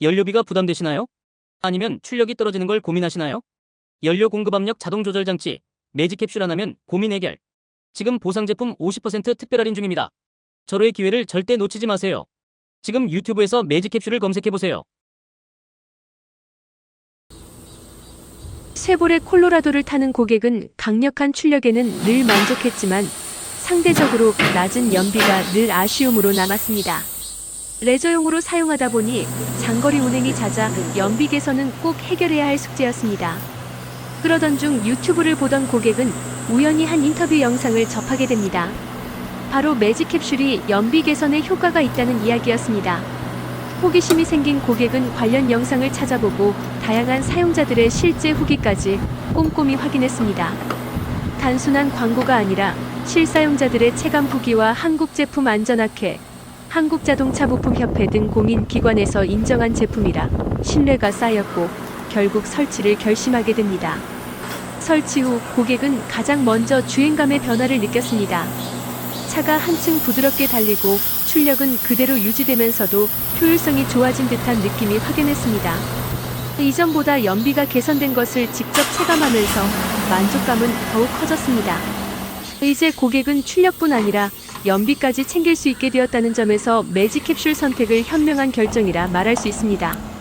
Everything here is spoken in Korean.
연료비가 부담되시나요? 아니면 출력이 떨어지는 걸 고민하시나요? 연료 공급 압력 자동 조절 장치 매직 캡슐 하나면 고민 해결. 지금 보상 제품 50% 특별 할인 중입니다. 절호의 기회를 절대 놓치지 마세요. 지금 유튜브에서 매직 캡슐을 검색해 보세요. 쉐보레 콜로라도를 타는 고객은 강력한 출력에는 늘 만족했지만 상대적으로 낮은 연비가 늘 아쉬움으로 남았습니다. 레저용으로 사용하다 보니 장거리 운행이 잦아 연비 개선은 꼭 해결해야 할 숙제였습니다. 그러던 중 유튜브를 보던 고객은 우연히 한 인터뷰 영상을 접하게 됩니다. 바로 매직 캡슐이 연비 개선에 효과가 있다는 이야기였습니다. 호기심이 생긴 고객은 관련 영상을 찾아보고 다양한 사용자들의 실제 후기까지 꼼꼼히 확인했습니다. 단순한 광고가 아니라 실사용자들의 체감 후기와 한국 제품 안전학회, 한국자동차부품협회 등 공인기관에서 인정한 제품이라 신뢰가 쌓였고 결국 설치를 결심하게 됩니다. 설치 후 고객은 가장 먼저 주행감의 변화를 느꼈습니다. 차가 한층 부드럽게 달리고 출력은 그대로 유지되면서도 효율성이 좋아진 듯한 느낌이 확연했습니다. 이전보다 연비가 개선된 것을 직접 체감하면서 만족감은 더욱 커졌습니다. 이제 고객은 출력뿐 아니라 연비까지 챙길 수 있게 되었다는 점에서 매직 캡슐 선택을 현명한 결정이라 말할 수 있습니다.